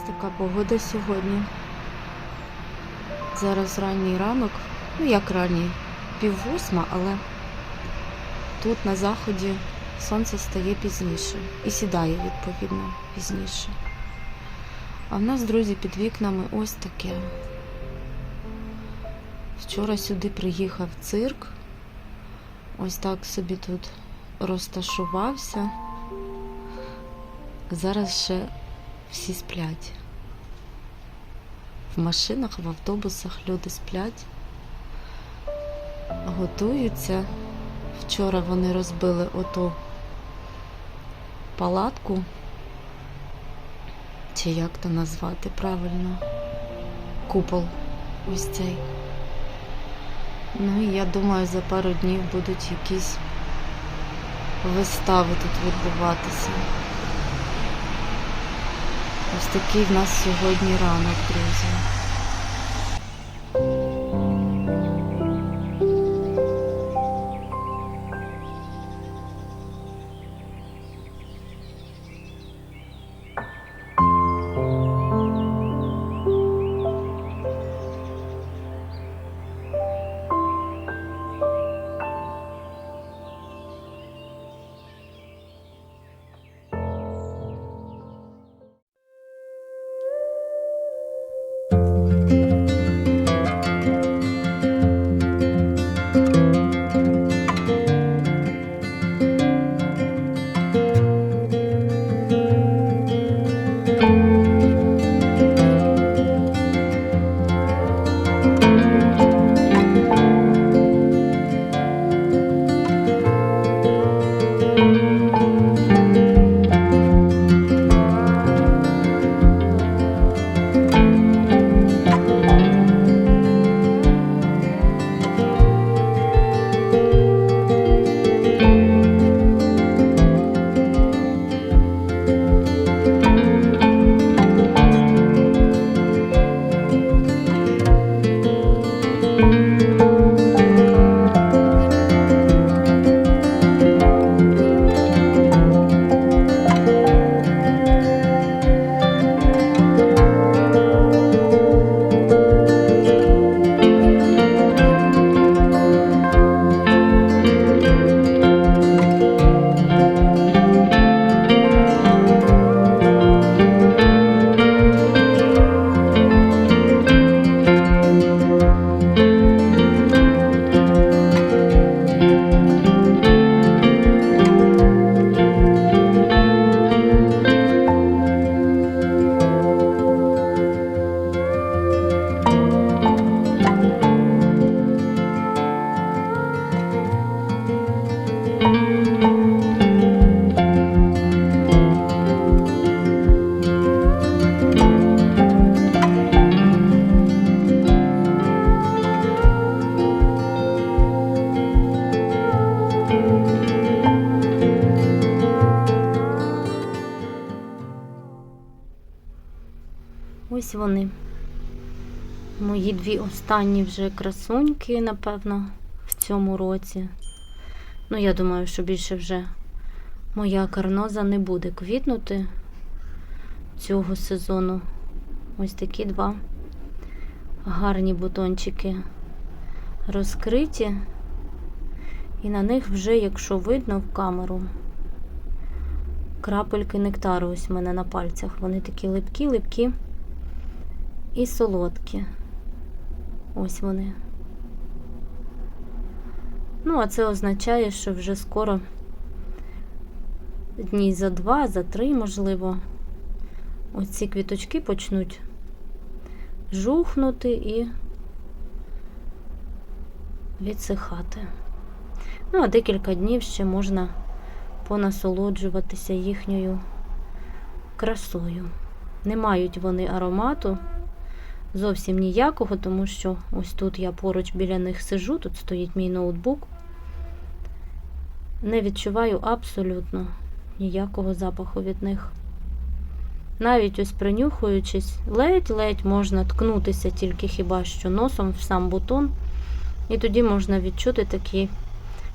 Ось така погода сьогодні. Зараз ранній ранок, ну як ранній, пів восьма, але тут на заході сонце стає пізніше і сідає відповідно пізніше. А в нас, друзі, під вікнами ось таке. Вчора сюди приїхав цирк. Ось так собі тут розташувався. Зараз ще всі сплять. В машинах, в автобусах люди сплять, готуються. Вчора вони розбили оту палатку, чи як то назвати правильно, купол ось цей. Ну і я думаю, за пару днів будуть якісь вистави тут відбуватися. Ось такий в нас сьогодні ранок, друзі. Дві останні вже красуньки, напевно, в цьому році. Ну, я думаю, що більше вже моя карноза не буде квітнути цього сезону. Ось такі два гарні бутончики розкриті. І на них вже, якщо видно в камеру, крапельки нектару ось в мене на пальцях. Вони такі липкі, липкі і солодкі. Ось вони. Ну, а це означає, що вже скоро дні за два, за три, можливо, ось ці квіточки почнуть жухнути і відсихати. Ну, а декілька днів ще можна понасолоджуватися їхньою красою. Не мають вони аромату зовсім ніякого, тому що ось тут я поруч біля них сижу, тут стоїть мій ноутбук. Не відчуваю абсолютно ніякого запаху від них. Навіть ось принюхуючись, ледь-ледь можна ткнутися тільки хіба що носом в сам бутон, і тоді можна відчути такий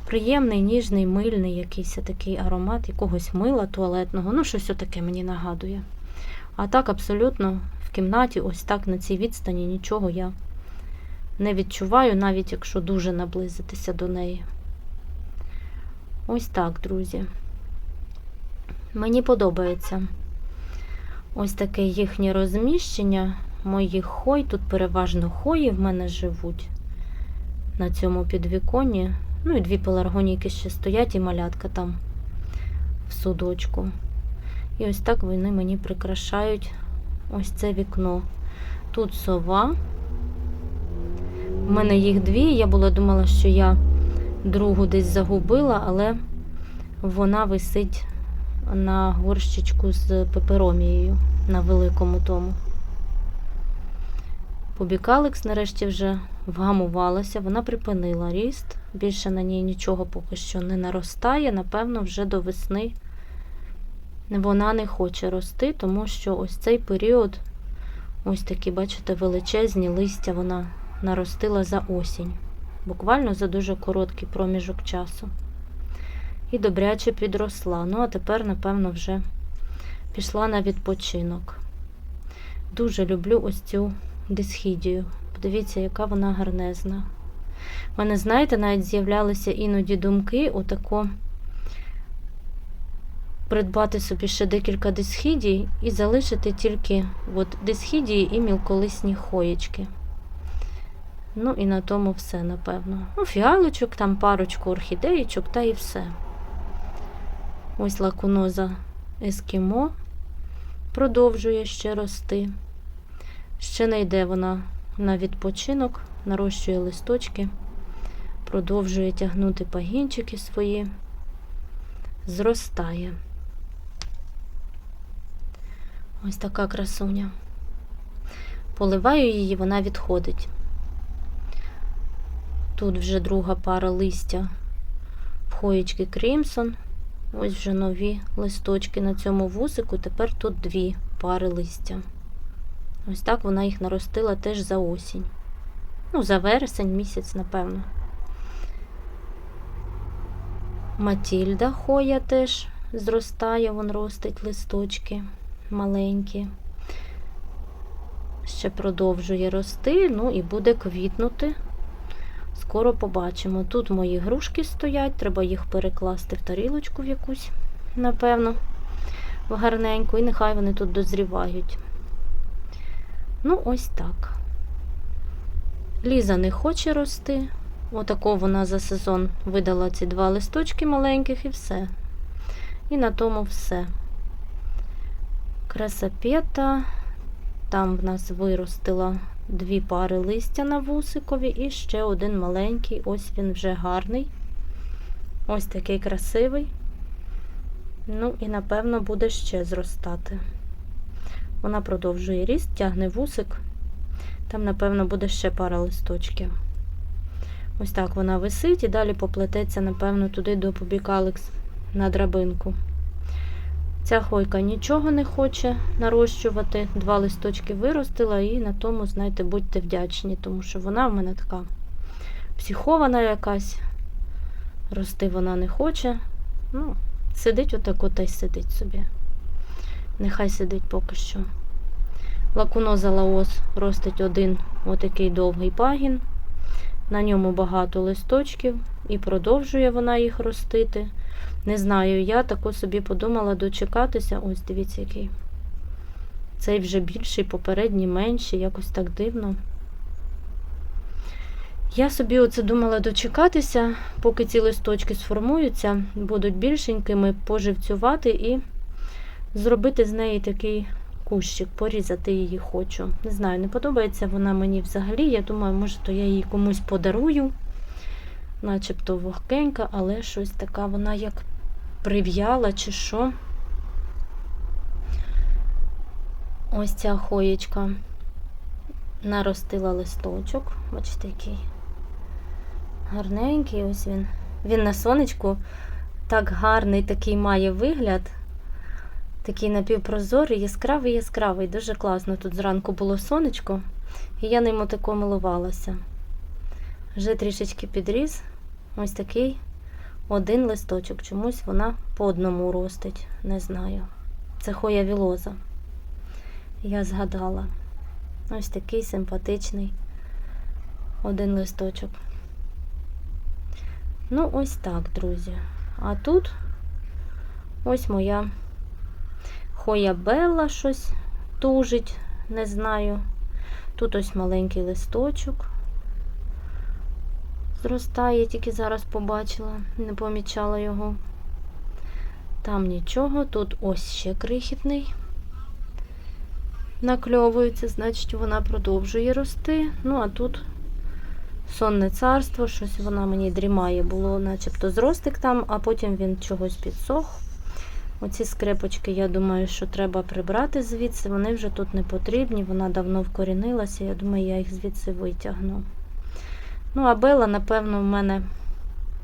приємний, ніжний, мильний якийсь такий аромат якогось мила туалетного. Ну, щось таке мені нагадує. А так абсолютно кімнаті, ось так на цій відстані нічого я не відчуваю, навіть якщо дуже наблизитися до неї. Ось так, друзі. Мені подобається ось таке їхнє розміщення моїх хой. Тут переважно хої в мене живуть на цьому підвіконні. Ну і дві пеларгоніки ще стоять і малятка там в судочку. І ось так вони мені прикрашають ось це вікно. Тут сова. У мене їх дві. Я була думала, що я другу десь загубила, але вона висить на горщичку з пеперомією на великому тому. Побікаликс нарешті вже вгамувалася, вона припинила ріст. Більше на ній нічого поки що не наростає. Напевно, вже до весни вона не хоче рости, тому що ось цей період, ось такі, бачите, величезні листя вона наростила за осінь. Буквально за дуже короткий проміжок часу. І добряче підросла. Ну, а тепер, напевно, вже пішла на відпочинок. Дуже люблю ось цю дисхідію. Подивіться, яка вона гарнезна. У мене, знаєте, навіть з'являлися іноді думки отако придбати собі ще декілька дисхідій і залишити тільки от дисхідії і мілколисні хоєчки. Ну і на тому все, напевно. Ну, фіалочок, там парочку орхідеєчок, та і все. Ось лакуноза ескімо продовжує ще рости. Ще не йде вона на відпочинок, нарощує листочки, продовжує тягнути пагінчики свої, зростає. Ось така красуня. Поливаю її, вона відходить. Тут вже друга пара листя в хоєчки. Ось вже нові листочки на цьому вусику. Тепер тут дві пари листя. Ось так вона їх наростила теж за осінь. Ну, за вересень місяць, напевно. Матільда хоя теж зростає, вон ростить листочки маленькі. Ще продовжує рости, ну і буде квітнути. Скоро побачимо. Тут мої грушки стоять, треба їх перекласти в тарілочку в якусь, напевно, в гарненьку, і нехай вони тут дозрівають. Ну, ось так. Ліза не хоче рости. Отако вона за сезон видала ці два листочки маленьких і все. І на тому все. Красапета. Там в нас виростила дві пари листя на вусикові і ще один маленький, ось він вже гарний. Ось такий красивий. Ну, і, напевно, буде ще зростати. Вона продовжує ріст, тягне вусик. Там, напевно, буде ще пара листочків. Ось так вона висить і далі поплететься, напевно, туди до побікалекс на драбинку. Ця хойка нічого не хоче нарощувати. Два листочки виростила, і на тому, знаєте, будьте вдячні, тому що вона в мене така психована якась. Рости вона не хоче. Ну, сидить отако та й сидить собі. Нехай сидить поки що. Лакуноза лаос ростить один отакий довгий пагін. На ньому багато листочків і продовжує вона їх ростити. Не знаю, я тако собі подумала дочекатися. Ось, дивіться, який. Цей вже більший, попередній менший, якось так дивно. Я собі оце думала дочекатися, поки ці листочки сформуються, будуть більшенькими, поживцювати і зробити з неї такий кущик, порізати її хочу. Не знаю, не подобається вона мені взагалі. Я думаю, може, то я її комусь подарую, начебто вогкенька, але щось така вона як прив'яла чи що. Ось ця хоєчка наростила листочок. Бачите, який гарненький, ось він. Він на сонечку так гарний такий має вигляд. Такий напівпрозорий, яскравий, яскравий. Дуже класно. Тут зранку було сонечко, і я ним отако милувалася. Вже трішечки підріс. Ось такий один листочок. Чомусь вона по одному ростить. Не знаю. Це хоя вілоза. я згадала. Ось такий симпатичний один листочок. Ну, ось так, друзі. А тут ось моя Хоя Белла щось тужить, не знаю. Тут ось маленький листочок. Зростає, тільки зараз побачила, не помічала його. Там нічого, тут ось ще крихітний. Накльовується, значить, вона продовжує рости. Ну, а тут сонне царство, щось вона мені дрімає, було начебто зростик там, а потім він чогось підсох. Оці скрипочки, я думаю, що треба прибрати звідси. Вони вже тут не потрібні, вона давно вкорінилася. Я думаю, я їх звідси витягну. Ну, а Бела, напевно, в мене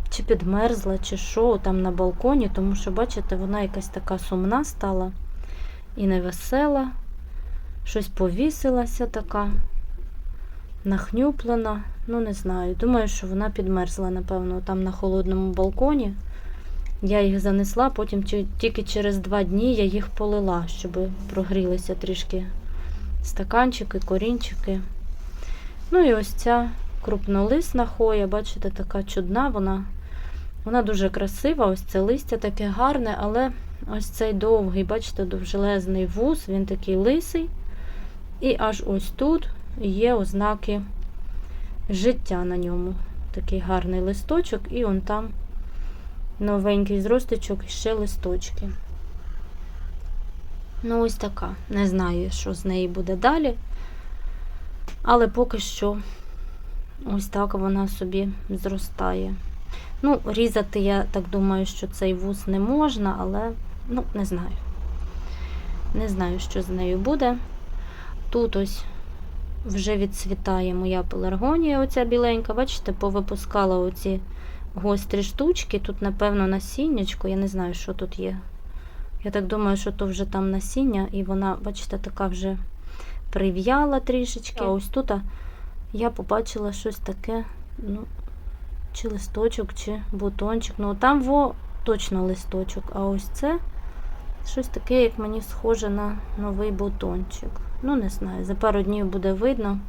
чи підмерзла, чи що там на балконі, тому що, бачите, вона якась така сумна стала і невесела. Щось повісилася така, нахнюплена. Ну, не знаю. Думаю, що вона підмерзла, напевно, там на холодному балконі. Я їх занесла, потім тільки через два дні я їх полила, щоб прогрілися трішки стаканчики, корінчики. Ну і ось ця крупнолисна хоя, бачите, така чудна, вона, вона дуже красива. Ось це листя таке гарне, але ось цей довгий, бачите, довжелезний вуз, він такий лисий. І аж ось тут є ознаки життя на ньому. Такий гарний листочок, і он там новенький зросточок і ще листочки. Ну, ось така. Не знаю, що з неї буде далі. Але поки що ось так вона собі зростає. Ну, різати, я так думаю, що цей вуз не можна, але ну, не знаю. Не знаю, що з нею буде. Тут ось вже відцвітає моя пеларгонія, оця біленька. Бачите, повипускала оці гострі штучки. Тут, напевно, насіннячко. Я не знаю, що тут є. Я так думаю, що то вже там насіння, і вона, бачите, така вже прив'яла трішечки. А ось тут я побачила щось таке, ну, чи листочок, чи бутончик. Ну, там во точно листочок. А ось це щось таке, як мені схоже на новий бутончик. Ну, не знаю, за пару днів буде видно,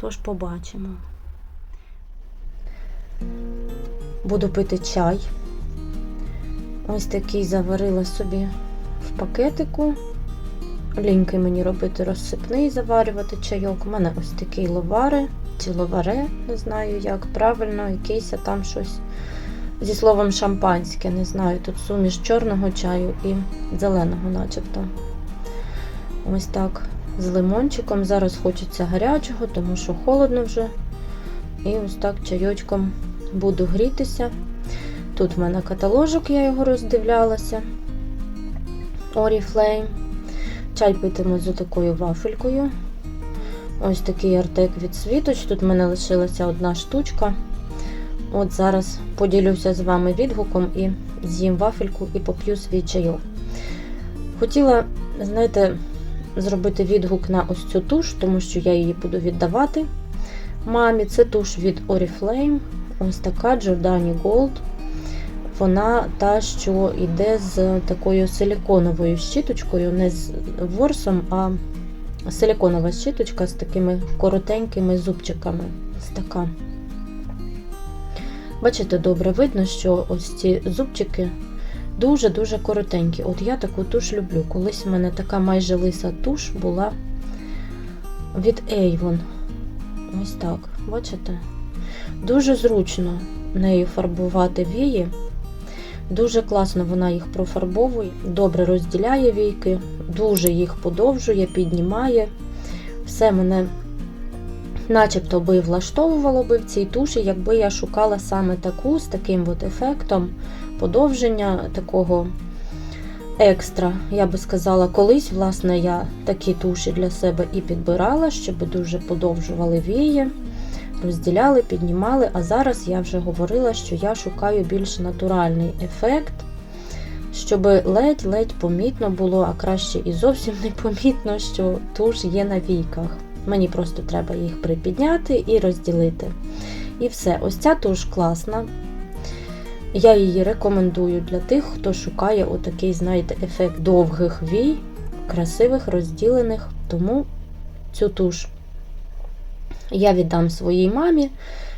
тож побачимо. Буду пити чай. Ось такий заварила собі в пакетику. Ліньки мені робити розсипний, заварювати чайок. У мене ось такий ловари чи ловаре, не знаю, як правильно, якийсь там щось зі словом шампанське, не знаю. Тут суміш чорного чаю і зеленого, начебто. Ось так з лимончиком. Зараз хочеться гарячого, тому що холодно вже. І ось так чайочком буду грітися. Тут в мене каталожок, я його роздивлялася. Oriflame. Чай питиму з такою вафелькою. Ось такий артек від світоч. Тут в мене лишилася одна штучка. От зараз поділюся з вами відгуком і з'їм вафельку і поп'ю свій чайок. Хотіла, знаєте, зробити відгук на ось цю туш, тому що я її буду віддавати мамі. Це туш від Oriflame. Ось така Giordani Gold. Вона та, що йде з такою силіконовою щіточкою, не з ворсом, а силіконова щіточка з такими коротенькими зубчиками. Така. Бачите, добре видно, що ось ці зубчики дуже-дуже коротенькі. От я таку туш люблю. Колись в мене така майже лиса туш була від Avon. Ось так, бачите? Дуже зручно нею фарбувати вії. Дуже класно вона їх профарбовує, добре розділяє війки, дуже їх подовжує, піднімає. Все мене начебто би влаштовувало би в цій туші, якби я шукала саме таку з таким от ефектом подовження такого екстра. Я би сказала, колись, власне, я такі туші для себе і підбирала, щоб дуже подовжували вії розділяли, піднімали, а зараз я вже говорила, що я шукаю більш натуральний ефект, щоб ледь-ледь помітно було, а краще і зовсім не помітно, що туш є на війках. Мені просто треба їх припідняти і розділити. І все, ось ця туш класна. Я її рекомендую для тих, хто шукає отакий, знаєте, ефект довгих вій. красивих, розділених, тому цю туш я віддам своїй мамі.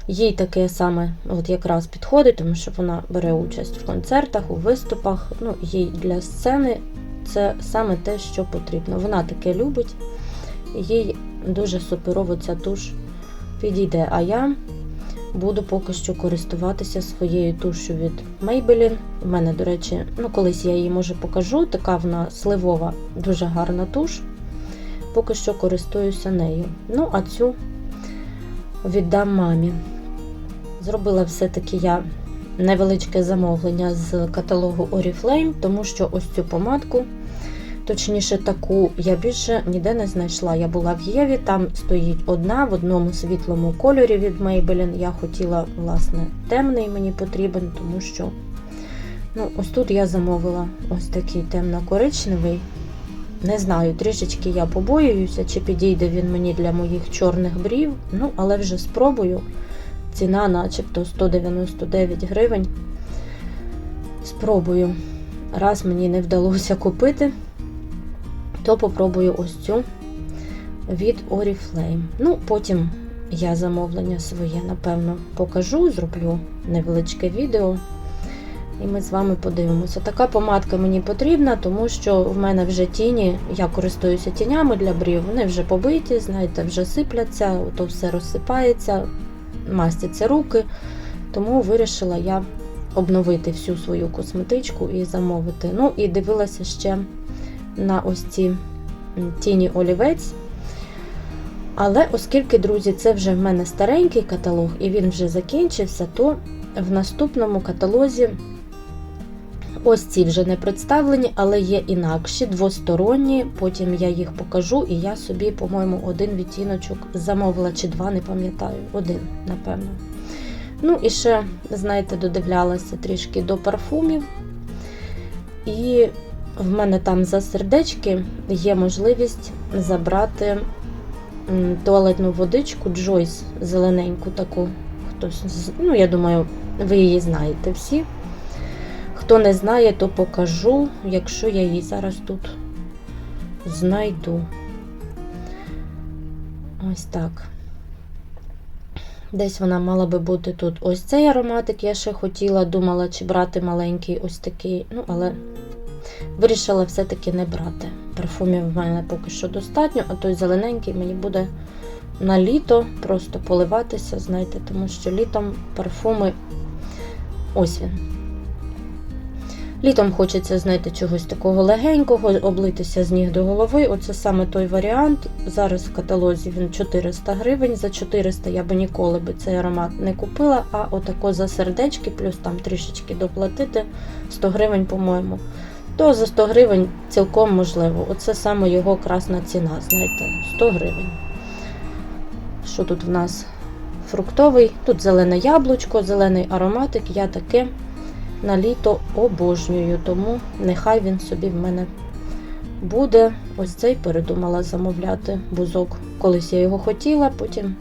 Їй таке саме от якраз підходить, тому що вона бере участь в концертах, у виступах. Ну, їй для сцени це саме те, що потрібно. Вона таке любить, їй дуже суперово ця туш підійде. А я буду поки що користуватися своєю тушю від Maybelline. У мене, до речі, ну колись я її може покажу. Така вона сливова, дуже гарна туш. Поки що користуюся нею. Ну, а цю віддам мамі. Зробила все-таки я невеличке замовлення з каталогу Oriflame, тому що ось цю помадку, точніше, таку я більше ніде не знайшла. Я була в Єві, там стоїть одна в одному світлому кольорі від Maybelline. Я хотіла, власне, темний мені потрібен, тому що ну, ось тут я замовила ось такий темно-коричневий. Не знаю, трішечки я побоююся, чи підійде він мені для моїх чорних брів. Ну, але вже спробую. Ціна начебто 199 гривень. Спробую. Раз мені не вдалося купити, то попробую ось цю від Oriflame. Ну, потім я замовлення своє, напевно, покажу, зроблю невеличке відео. І ми з вами подивимося. Така помадка мені потрібна, тому що в мене вже тіні, я користуюся тінями для брів, вони вже побиті, знаєте, вже сипляться, то все розсипається, мастяться руки. Тому вирішила я обновити всю свою косметичку і замовити. Ну, і дивилася ще на ось ці тіні олівець. Але оскільки, друзі, це вже в мене старенький каталог і він вже закінчився, то в наступному каталозі. Ось ці вже не представлені, але є інакші, двосторонні. Потім я їх покажу, і я собі, по-моєму, один відтіночок замовила чи два, не пам'ятаю. Один, напевно. Ну, і ще, знаєте, додивлялася трішки до парфумів. І в мене там за сердечки є можливість забрати туалетну водичку Джойс зелененьку таку. Хтось, ну, я думаю, ви її знаєте всі. Хто не знає, то покажу, якщо я її зараз тут знайду. Ось так. Десь вона мала би бути тут. Ось цей ароматик я ще хотіла, думала, чи брати маленький ось такий, ну, але вирішила все-таки не брати. Парфумів в мене поки що достатньо, а той зелененький мені буде на літо просто поливатися, знаєте, тому що літом парфуми ось він. Літом хочеться, знаєте, чогось такого легенького, облитися з ніг до голови. Оце саме той варіант. Зараз в каталозі він 400 гривень. За 400 я би ніколи би цей аромат не купила, а отако за сердечки, плюс там трішечки доплатити 100 гривень, по-моєму. То за 100 гривень цілком можливо. Оце саме його красна ціна, знаєте, 100 гривень. Що тут в нас? Фруктовий, тут зелене яблучко, зелений ароматик, я таке на літо обожнюю, тому нехай він собі в мене буде. Ось цей передумала замовляти бузок. Колись я його хотіла, потім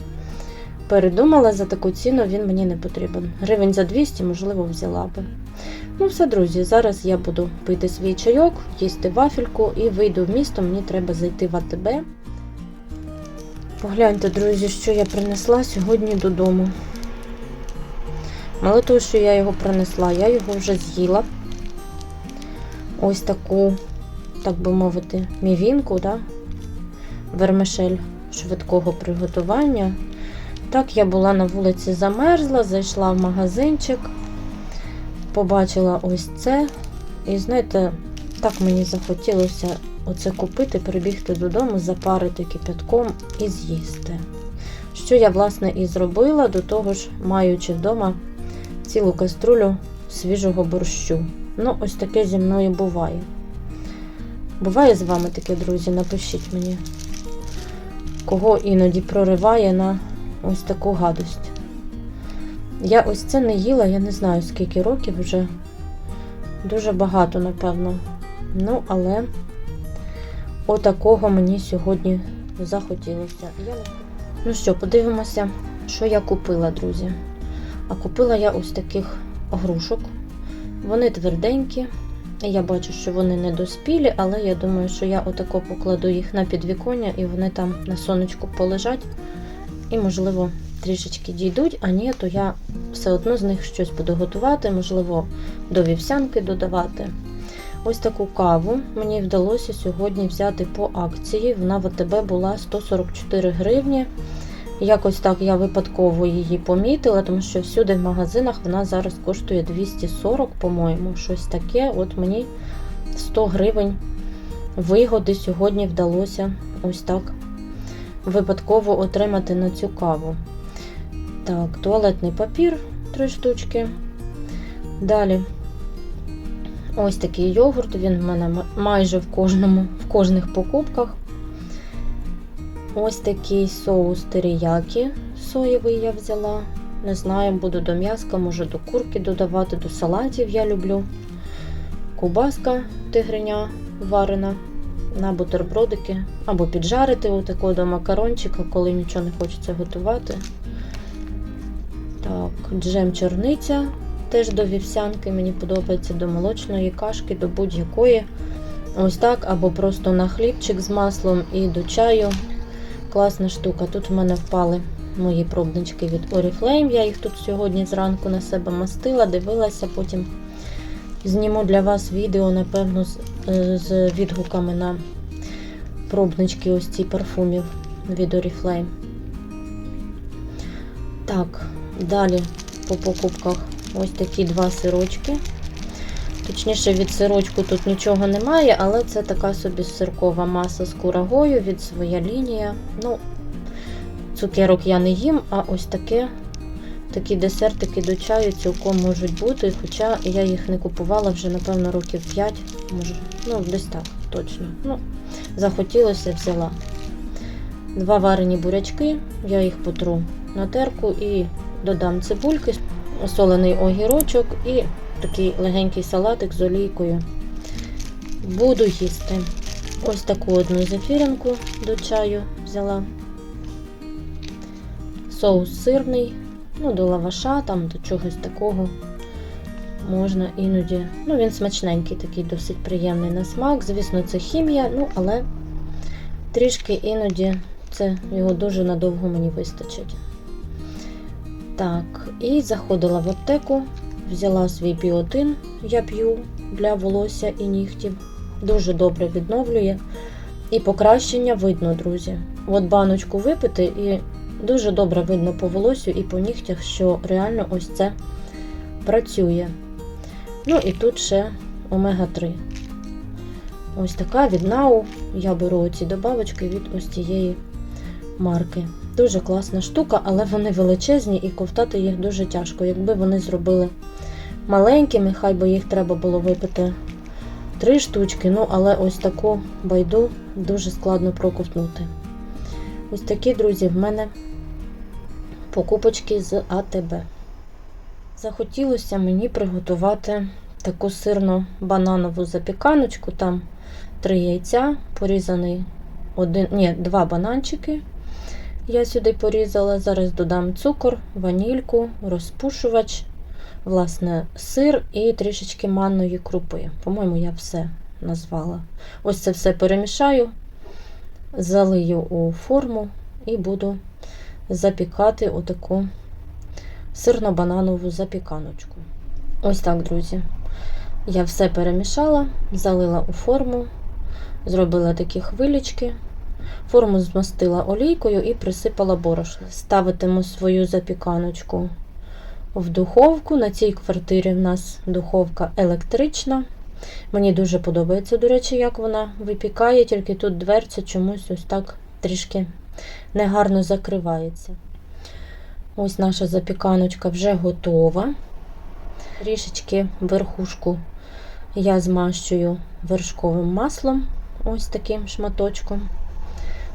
передумала за таку ціну, він мені не потрібен. Гривень за 200, можливо, взяла би. Ну, все, друзі, зараз я буду пити свій чайок, їсти вафельку і вийду в місто. Мені треба зайти в АТБ. Погляньте, друзі, що я принесла сьогодні додому. Мало того, що я його принесла, я його вже з'їла. Ось таку, так би мовити, мівінку, да? вермишель швидкого приготування. Так, я була на вулиці замерзла, зайшла в магазинчик, побачила ось це. І знаєте, так мені захотілося оце купити, прибігти додому, запарити кипятком і з'їсти. Що я, власне, і зробила, до того ж, маючи вдома цілу каструлю свіжого борщу. Ну, ось таке зі мною буває. Буває з вами таке, друзі, напишіть мені, кого іноді прориває на ось таку гадость. Я ось це не їла, я не знаю, скільки років вже. Дуже багато, напевно. Ну, але отакого мені сьогодні захотілося. Ну що, подивимося, що я купила, друзі. А купила я ось таких грушок. Вони тверденькі, Я бачу, що вони не доспілі, але я думаю, що я отако покладу їх на підвіконня і вони там на сонечку полежать. І, можливо, трішечки дійдуть, а ні, то я все одно з них щось буду готувати, можливо, до вівсянки додавати. Ось таку каву мені вдалося сьогодні взяти по акції. Вона в АТБ була 144 гривні. Якось так я випадково її помітила, тому що всюди в магазинах вона зараз коштує 240, по-моєму, щось таке. От мені 100 гривень вигоди сьогодні вдалося ось так випадково отримати на цю каву. Так, туалетний папір 3 штучки. Далі ось такий йогурт, він в мене майже в кожному, в кожних покупках. Ось такий соус теріякі соєвий я взяла. Не знаю, буду до м'яска, можу до курки додавати, до салатів я люблю. Кубаска тигриня варена на бутербродики. Або піджарити отако до макарончика, коли нічого не хочеться готувати. Так, джем чорниця теж до вівсянки. Мені подобається до молочної кашки, до будь-якої. Ось так, або просто на хлібчик з маслом і до чаю. Класна штука. Тут в мене впали мої пробнички від Oriflame. Я їх тут сьогодні зранку на себе мастила, дивилася, потім зніму для вас відео, напевно, з, е, відгуками на пробнички ось ці парфумів від Oriflame. Так, далі по покупках ось такі два сирочки. Точніше, від сирочку тут нічого немає, але це така собі сиркова маса з курагою від своя лінія. Ну, цукерок я не їм, а ось таке, такі десертики до чаю цілком можуть бути. Хоча я їх не купувала вже, напевно, років 5, може, ну, десь так, точно. Ну, Захотілося, взяла. Два варені бурячки, я їх потру на терку і додам цибульки, солений огірочок і такий легенький салатик з олійкою. Буду їсти. Ось таку одну зефіринку до чаю взяла. Соус сирний, ну, до лаваша, там до чогось такого. Можна іноді. Ну, він смачненький, такий досить приємний на смак. Звісно, це хімія, ну, але трішки іноді це його дуже надовго мені вистачить. Так, і заходила в аптеку, взяла свій біотин, я п'ю для волосся і нігтів. Дуже добре відновлює. І покращення видно, друзі. От баночку випити, і дуже добре видно по волосю і по нігтях, що реально ось це працює. Ну і тут ще омега-3. Ось така від Нау. Я беру ці добавочки від ось цієї марки. Дуже класна штука, але вони величезні і ковтати їх дуже тяжко. Якби вони зробили маленькими, хай би їх треба було випити три штучки, ну але ось таку байду дуже складно проковтнути. Ось такі, друзі, в мене покупочки з АТБ. Захотілося мені приготувати таку сирно-бананову запіканочку. Там три яйця, порізаний один, ні, два бананчики. Я сюди порізала, зараз додам цукор, ванільку, розпушувач, власне, сир і трішечки манної крупи. По-моєму, я все назвала. Ось це все перемішаю, залию у форму і буду запікати отаку сирно-бананову запіканочку. Ось так, друзі. Я все перемішала, залила у форму, зробила такі хвилечки. Форму змастила олійкою і присипала борошно. Ставитиму свою запіканочку в духовку. На цій квартирі в нас духовка електрична. Мені дуже подобається, до речі, як вона випікає, тільки тут дверця чомусь ось так трішки негарно закривається. Ось наша запіканочка вже готова. Трішечки верхушку я змащую вершковим маслом, ось таким шматочком.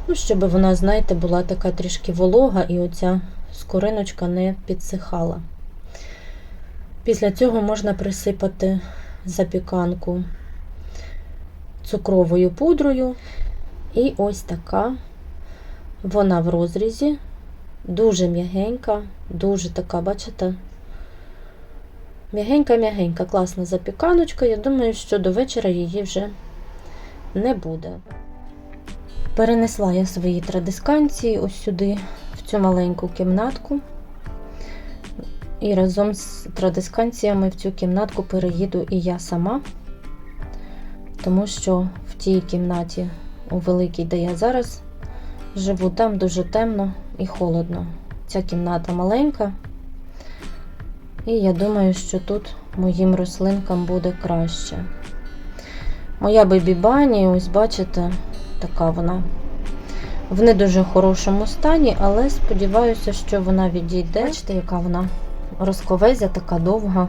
Ну, щоб вона, знаєте, була така трішки волога і оця скориночка не підсихала. Після цього можна присипати запіканку цукровою пудрою. І ось така вона в розрізі, дуже м'ягенька, дуже така, бачите, М'ягенька-м'ягенька, класна запіканочка. Я думаю, що до вечора її вже не буде. Перенесла я свої традисканції ось сюди, в цю маленьку кімнатку. І разом з традисканціями в цю кімнатку переїду і я сама, тому що в тій кімнаті, у великій, де я зараз живу, там дуже темно і холодно. Ця кімната маленька, і я думаю, що тут моїм рослинкам буде краще. Моя бебі бані, ось бачите, така вона в не дуже хорошому стані, але сподіваюся, що вона відійде. Бачите, яка вона розковезя, така довга,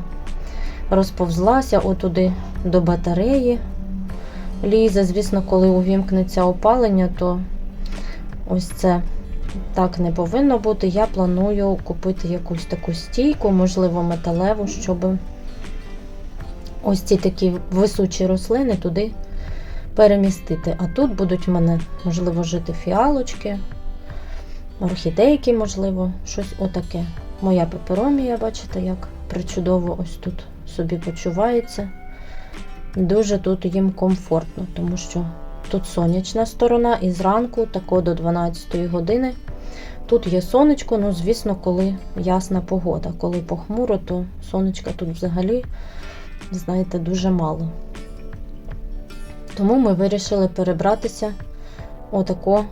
розповзлася отуди до батареї. Лізе, звісно, коли увімкнеться опалення, то ось це так не повинно бути. Я планую купити якусь таку стійку, можливо, металеву, щоб ось ці такі висучі рослини туди перемістити. А тут будуть в мене, можливо, жити фіалочки, орхідейки, можливо, щось отаке. Моя пеперомія, бачите, як причудово ось тут собі почувається. Дуже тут їм комфортно, тому що тут сонячна сторона, і зранку, тако до 12 години. Тут є сонечко, ну, звісно, коли ясна погода. Коли похмуро, то сонечка тут взагалі, знаєте, дуже мало. Тому ми вирішили перебратися отако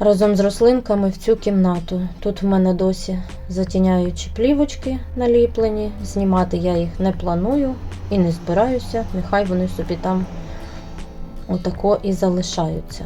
разом з рослинками в цю кімнату. Тут в мене досі затіняючі плівочки наліплені. Знімати я їх не планую і не збираюся. Нехай вони собі там отако і залишаються.